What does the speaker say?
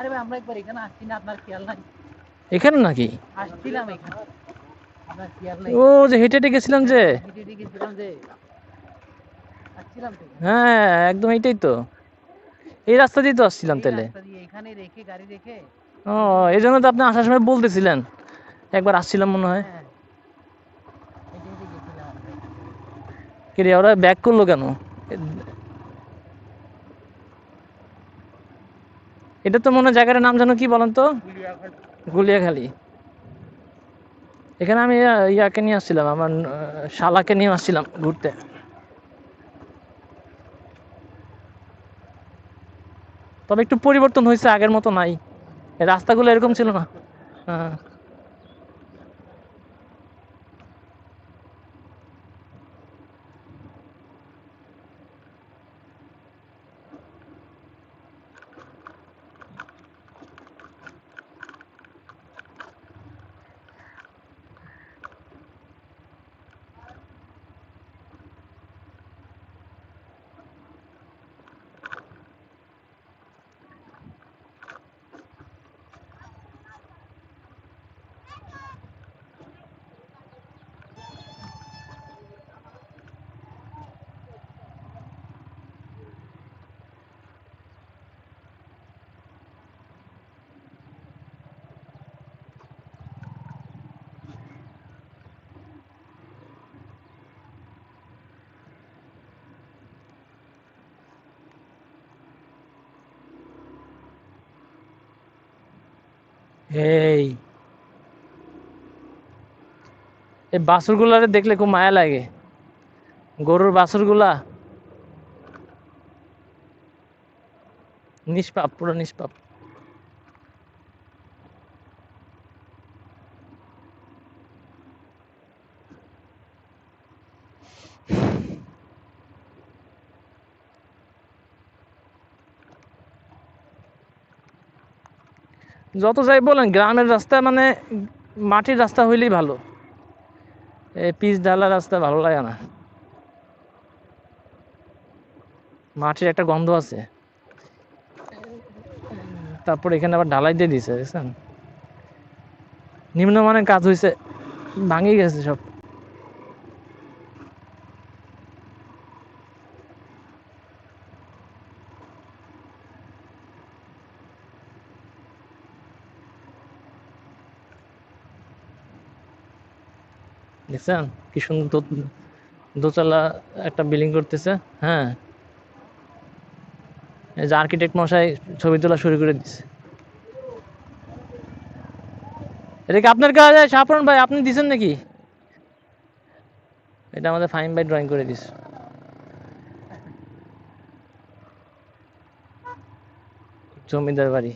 আরে ভাই আমরা একবার এখানে আসছি না আপনার খেয়াল নাই? এখানে নাকি? আসছিলাম এখানে। আপনার খেয়াল নাই? ও যে হেঁটে হেঁটে গেছিলাম যে। হেঁটে হেঁটে গেছিলাম যে। আসছিলাম তো হ্যাঁ একদম এইটাই তো। এই রাস্তা দিয়ে তো আসছিলাম তাহলে। এখানে রেখে গাড়ি রেখে। ও এই জন্য তো আপনি আসার সময় বলতেছিলেন। একবার আসছিলাম মনে হয়। হ্যাঁ। ওরা ব্যাক করল কেন? এটা তো মনে জায়গাটার নাম জানো কি বলেন তো? গুলিয়াখালী। এখানে আমি ইয়াকে নিয়ে আসছিলাম, আমার শালাকে নিয়ে আসছিলাম ঘুরতে। তবে একটু পরিবর্তন হয়েছে আগের মতো নাই। রাস্তাগুলো এরকম ছিল না। হ্যাঁ। এই। এই বাছুরগুলারে দেখলে খুব মায়া লাগে। গরুর বাছুরগুলা। নিষ্পাপ পুরো নিষ্পাপ। যত যাই বলেন, গ্রামের রাস্তা মানে মাটির রাস্তা হইলেই ভালো। এই পিচ ঢালা রাস্তা ভালো লাগে না। মাটির একটা গন্ধ আছে। তারপর এখানে আবার ঢালাই দিয়ে দিছে বুঝছেন নিম্নমানের কাজ হয়েছে ভাঙি গেছে সব। দেখছেন? কি সুন্দর দোতলা একটা বিল্ডিং করতেছে হ্যাঁ। যে আর্কিটেক্ট মশাই ছবি তোলা শুরু করে দিচ্ছে এটা কি আপনার কাজ? সাপরন ভাই, আপনি দিছেন নাকি? এটা আমাদের ফাইন ভাই ড্রয়িং করে দিস জমিদার বাড়ি।